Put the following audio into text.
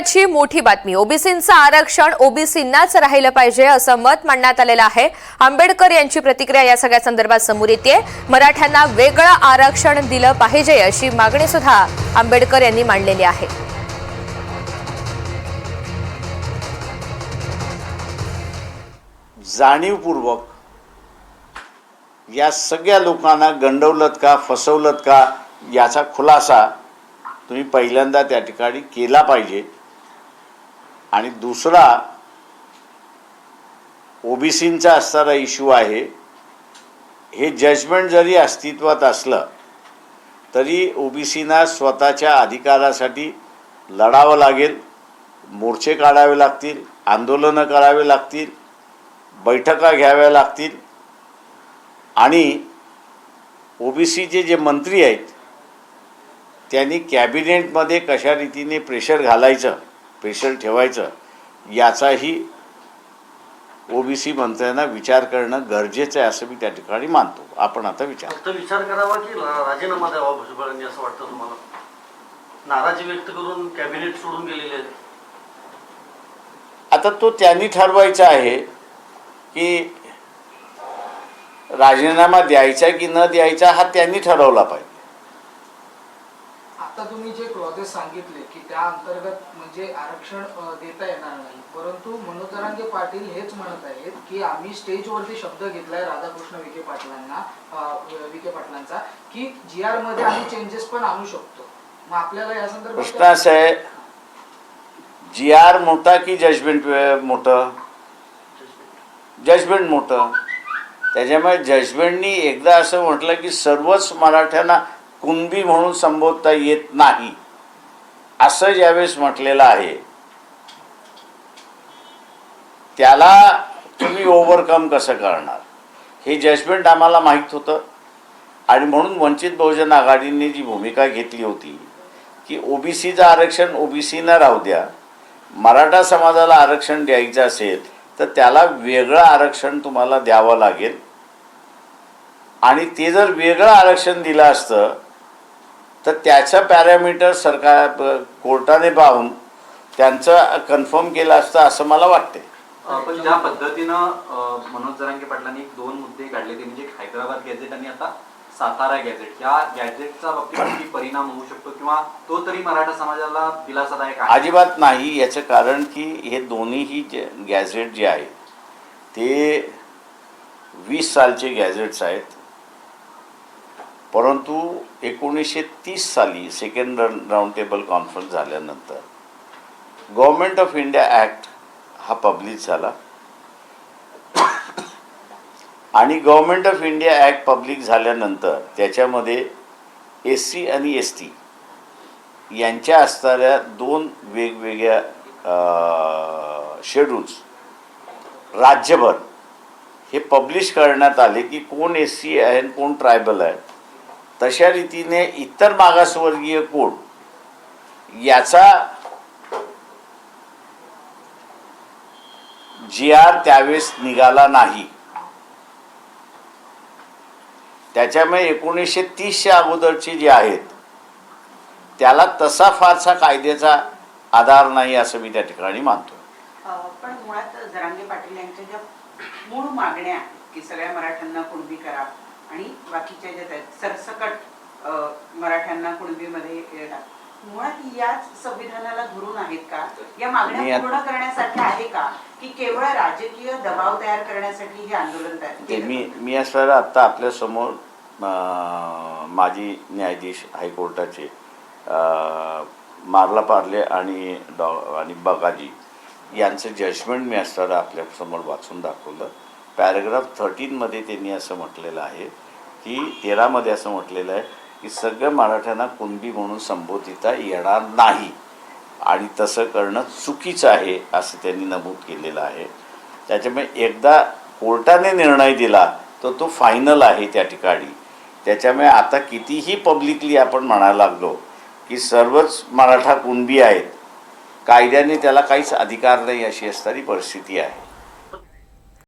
ची मोठी बातमी. ओबीसींचं आरक्षण ओबीसींनाच राहिलं पाहिजे असं मत मांडण्यात आलेलं आहे. आंबेडकर यांची प्रतिक्रिया या सगळ्या संदर्भात समोर येते मराठ्यांना वेगळं आरक्षण दिलं पाहिजे अशी मागणी सुद्धा आंबेडकर यांनी मांडलेली आहे. जाणीवपूर्वक या सगळ्या लोकांना गंडवलत का फसवलत का याचा खुलासा तुम्ही पहिल्यांदा त्या ठिकाणी केला पाहिजे. आणि दुसरा ओबीसींचा असणारा इश्यू आहे हे जजमेंट जरी अस्तित्वात असलं तरी ओबीसींना स्वतःच्या अधिकारासाठी लढावं लागेल मोर्चे काढावे लागतील आंदोलनं करावे लागतील बैठका घ्याव्या लागतील. आणि ओबीसीचे जे मंत्री आहेत त्यांनी कॅबिनेटमध्ये कशा रीतीने प्रेशर घालायचं प्रेशर ठेवायचं याचाही ओबीसी मंत्र्यांना विचार करणं गरजेचं आहे असं मी त्या ठिकाणी मानतो. आपण आता विचार फक्त विचार करावा की राजीनामा द्यावा भुजबळांनी असं वाटतं तुम्हाला? नाराजी व्यक्त करून कॅबिनेट सोडून गेलेले आहेत. आता तो त्यांनी ठरवायचा आहे की राजीनामा द्यायचा की न द्यायचा हा त्यांनी ठरवला पाहिजे. तुम्ही सांगितले की त्या अंतर्गत म्हणजे आरक्षण देता येणार नाही. परंतु मनोज जरांगे पाटील हेच म्हणत आहेत की आम्ही स्टेजवरती शब्द घेतलाय राधाकृष्ण विखे पाटलांना विखे पाटलांचा की जी आरमध्ये आम्ही चेंजेस पण आणू शकतो. मग आपल्याला या प्रश्न संदर्भात असा आहे जी आर मोठा की जजमेंट मोठं? जजमेंट मोठं. त्याच्यामुळे जजमेंटनी एकदा असं म्हटलं की सर्वच मराठ्यांना कुणबी म्हणून संबोधता येत नाही. असं ज्यावेळेस म्हटलेलं आहे त्याला तुम्ही ओव्हरकम कसं करणार? हे जजमेंट आम्हाला माहीत होतं. आणि म्हणून वंचित बहुजन आघाडीने जी भूमिका घेतली होती की ओबीसीचं आरक्षण ओबीसीनं राहू द्या. मराठा समाजाला आरक्षण द्यायचं असेल तर त्याला वेगळं आरक्षण तुम्हाला द्यावं लागेल. आणि ते जर वेगळं आरक्षण दिलं असतं तर त्याचं पॅरामीटर सरकार कोर्टाने पाहून त्यांचं कन्फर्म केलं असतं असं मला वाटते पण ज्या पद्धतीनं मनोज जरांगे पाटलांनी दोन मुद्दे काढले ते म्हणजे हैदराबाद गॅझेट आणि आता सातारा गॅझेट. या गॅझेटचा बाबतीत परिणाम होऊ शकतो किंवा तो तरी मराठा समाजाला दिलासादायक आहे? अजिबात नाही. याचं कारण की हे दोन्हीही जे गॅझेट जे आहेत ते वीस सालचे गॅझेट्स आहेत. परंतु एकोणीसशे तीस साली सेकंड राऊंड टेबल कॉन्फरन्स झाल्यानंतर गव्हर्मेंट ऑफ इंडिया ॲक्ट हा पब्लिश झाला. आणि government of India act public झाल्यानंतर त्याच्यामध्ये एस सी आणि एस टी यांच्या असणाऱ्या दोन वेगवेगळ्या शेड्यूल्स राज्यभर हे पब्लिश करण्यात आले की कोण एस सी आहे आणि कोण ट्रायबल आहे. तशा रीतीने इतर मागासवर्गीय कोण? याचा जी आर त्यावेळेस निघाला नाही. त्याच्यामुळे एकोणीसशे तीसच्या अगोदरचे जे आहेत त्याला तसा फारसा कायद्याचा आधार नाही असं मी त्या ठिकाणी मानतो पण मुळात जरांगे पाटील यांच्या ज्या मूळ मागण्या की सगळ्या मराठ्यांना कुणबी करा आणि बाकीच्या ज्या आहेत सरसकट मराठ्यांना कुणबीमध्ये. मुळात याच संविधानाला धरून आहेत का या मागण्या आत- पूर्ण करण्यासाठी आहे का की केवळ राजकीय दबाव तयार करण्यासाठी हे आंदोलन तयार मी? मी असणारा आत्ता आपल्यासमोर अं, माजी न्यायाधीश हायकोर्टाचे मार्ला पार्ले आणि डॉ आणि बगाजी यांचं जजमेंट मी असणारा आपल्यासमोर वाचून दाखवलं पॅरेग्राफ थर्टीनमध्ये त्यांनी असं म्हटलेलं आहे की तेरामध्ये असं म्हटलेलं आहे की सगळ्या मराठ्यांना कुणबी म्हणून संबोधिता येणार नाही. आणि तसं करणं चुकीचं आहे असं त्यांनी नमूद केलेलं आहे. त्याच्यामुळे एकदा कोर्टाने निर्णय दिला तर तो फायनल आहे त्या ठिकाणी. त्याच्यामुळे आता कितीही पब्लिकली आपण म्हणायला लागलो की सर्वच मराठा कुणबी आहेत कायद्याने त्याला काहीच अधिकार नाही अशी असणारी परिस्थिती आहे.